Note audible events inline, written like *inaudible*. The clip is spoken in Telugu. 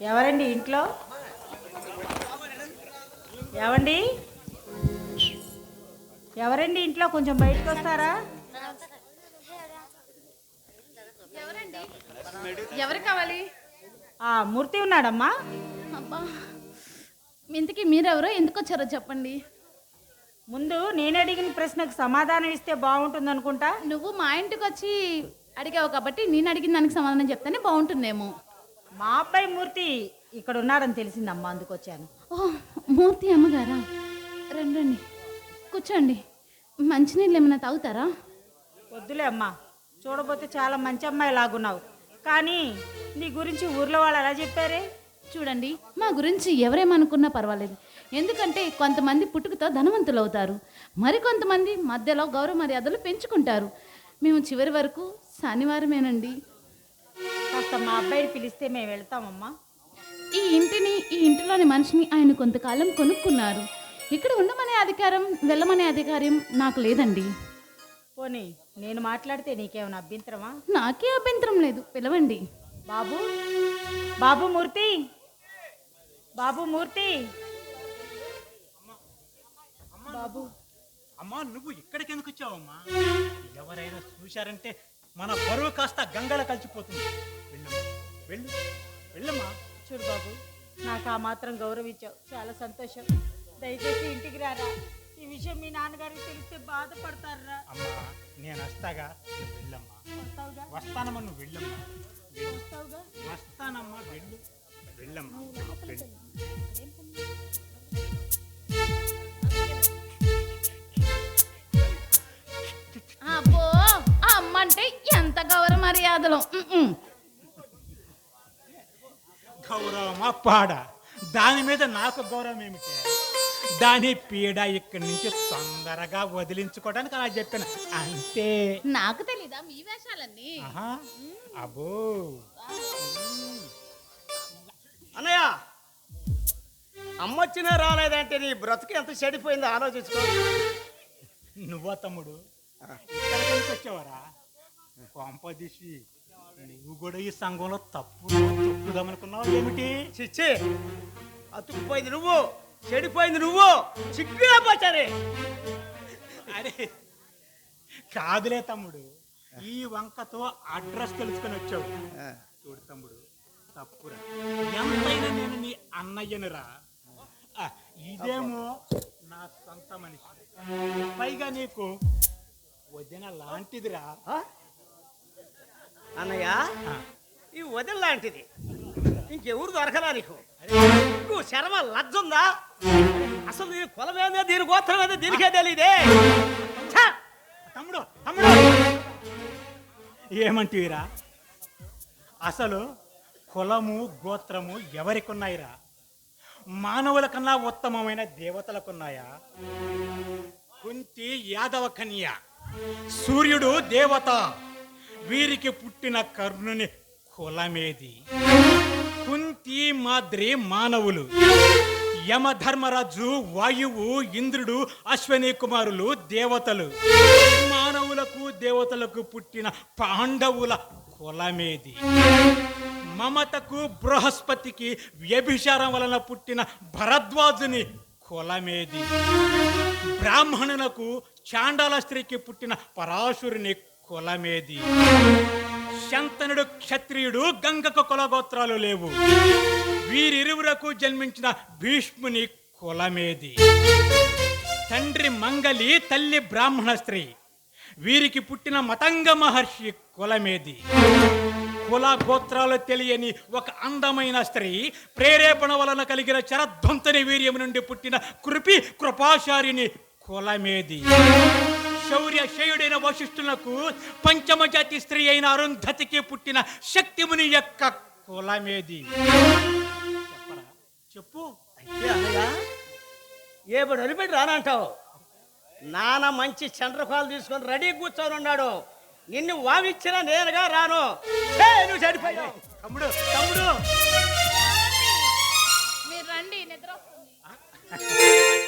ఎవరండి ఇంట్లో? ఎవండి ఎవరండి ఇంట్లో? కొంచెం బయటకు వస్తారా? ఎవరు కావాలి? ఆ మూర్తి ఉన్నాడమ్మా. అబ్బా ఇంతకీ మీరెవరో? ఎందుకు వచ్చారో చెప్పండి. ముందు నేను అడిగిన ప్రశ్నకు సమాధానం ఇస్తే బాగుంటుంది అనుకుంటా నువ్వు మా ఇంటికి వచ్చి అడిగావు కాబట్టి నేను అడిగిన దానికి సమాధానం చెప్తేనే బాగుంటుందేమో. మా అబ్బాయి మూర్తి ఇక్కడ ఉన్నాడని తెలిసిందమ్మా అందుకు వచ్చాను. ఓ మూర్తి అమ్మగారా? రండి రండి. కూర్చోండి. మంచినీళ్ళు ఏమైనా తాగుతారా? వద్దులే అమ్మా చూడబోతే చాలా మంచి అమ్మాయి లాగున్నావు. కానీ నీ గురించి ఊర్లో వాళ్ళు ఎలా చెప్పారే? చూడండి మా గురించి ఎవరేమనుకున్నా పర్వాలేదు. ఎందుకంటే కొంతమంది పుట్టుకతో ధనవంతులు అవుతారు మరికొంతమంది మధ్యలో గౌరవ మర్యాదలు పెంచుకుంటారు. మేము చివరి వరకు శనివారమేనండి. కాస్త మా అబ్బాయిని పిలిస్తే మేము వెళ్తామమ్మా. ఈ ఇంటిని ఈ ఇంటిలోని మనిషిని ఆయన కొంతకాలం కొనుక్కున్నారు. ఇక్కడ ఉండమనే అధికారం వెళ్ళమనే అధికారం నాకు లేదండి. పోనీ నేను మాట్లాడితే నీకేమైనా అభ్యంతరమా? నాకే అభ్యంతరం లేదు. పిలవండి. బాబు బాబు మూర్తి బాబు మూర్తి. బాబు అమ్మా నువ్వు ఇక్కడికి ఎందుకు వచ్చావమ్మా? ఎవరైనా చూశారంటే మన బరువు కాస్త గంగల కలిసిపోతుంది. వెళ్ళమ్మా వెళ్ళు వెళ్ళమ్మా. చూడు బాబు నాకు ఆ మాత్రం గౌరవించావు. చాలా సంతోషం. దయచేసి ఇంటికి రారా. ఈ విషయం మీ నాన్నగారికి తెలిస్తే బాధపడతారా? అమ్మా నేను వస్తాగా నువ్వు వెళ్ళమ్మా. వస్తావుగా? వస్తానమ్మా నువ్వు వెళ్ళమ్మా. వెళ్ళు. వస్తావుగా? వస్తానమ్మా వెళ్ళు. వెళ్ళమ్మా వెళ్ళు. మర్యాదలు. గౌరవమా పాడ దాని మీద నాకు గౌరవం ఏమిటి? దాని పీడ ఇక్కడి నుంచి తొందరగా వదిలించుకోవడానికి అలా చెప్పాను. అంతే. నాకు తెలీదా మీ వేషాలన్నీ? అబ్బో. అన్నయ్య అమ్మొచ్చినా రాలేదంటే నీ బ్రతుకు ఎంత చెడిపోయిందో ఆలోచించుకో. నువ్వా తమ్ముడు? ఇక్కడికి వచ్చావరా? కొంపదీసి నువ్వు కూడా ఈ సంఘంలో తప్పు తప్పుదామనుకున్నావు ఏమిటి? చిచ్చి అతుక్కుపోయింది నువ్వు చెడిపోయింది నువ్వు చిక్కుగా పోచారే అరే కాదులే తమ్ముడు. ఈ వంకతో అడ్రస్ తెలుసుకొని వచ్చావు. చూడు తమ్ముడు తప్పురా. ఎంతైనా నేను నీ అన్నయ్యనురా. ఇదేమో నా సొంత మనిషి. పైగా నీకు వదిన లాంటిదిరా? అన్నయ్య ఈ వదిన లాంటిది. ఇంకెవరు దొరకలా నీకు? నువ్వు శర్మ లజ్జుందా? అసలు దీని కులమేదో దీని గోత్రం ఏదో దీనికే తెలియదే! తమ్ముడు తమ్ముడు! ఏమంటివిరా? అసలు కులము గోత్రము ఎవరికున్నాయిరా? మానవుల కన్నా ఉత్తమమైన దేవతలకున్నాయా? కుంతి యాదవ కన్య సూర్యుడు దేవత. వీరికి పుట్టిన కర్ణుని కులమేది? కుంతి మాద్రి మానవులు. యమధర్మరాజు వాయువు ఇంద్రుడు అశ్వని కుమారులు దేవతలు. మానవులకు దేవతలకు పుట్టిన పాండవుల కులమేది. మమతకు బృహస్పతికి వ్యభిచారం వలన పుట్టిన భరద్వాజుని కులమేది. బ్రాహ్మణులకు చాండాల స్త్రీకి పుట్టిన పరాశురుని కులమేది? శంతనుడు క్షత్రియుడు గంగకు కులగోత్రాలు లేవు. వీరిరువురకు జన్మించిన భీష్ముని కులమేది? తండ్రి మంగలి తల్లి బ్రాహ్మణ స్త్రీ. వీరికి పుట్టిన మతంగ మహర్షి కులమేది? కుల గోత్రాలు తెలియని ఒక అందమైన స్త్రీ ప్రేరేపణ వలన కలిగిన చరధ్వంతని వీర్యం నుండి పుట్టిన కృపి కృపాచారిని కులమేది? శౌర్య శయుడైన వశిష్ఠులకు పంచమ జాతి స్త్రీ అయిన అరుంధతికి పుట్టిన శక్తిముని యొక్క కులమేది? చెప్పరా? చెప్పు. ఏ వదిలిపెట్టి రానంటావు? నాన్న మంచి చంద్రపాలు తీసుకొని రెడీ కూర్చొని ఉన్నాడు. నిన్ను వామిచ్చినా నేనుగా రాను. నువ్వు తమ్ముడు. తమ్ముడు. మీరు రండి నిద్ర వస్తుంది. *laughs*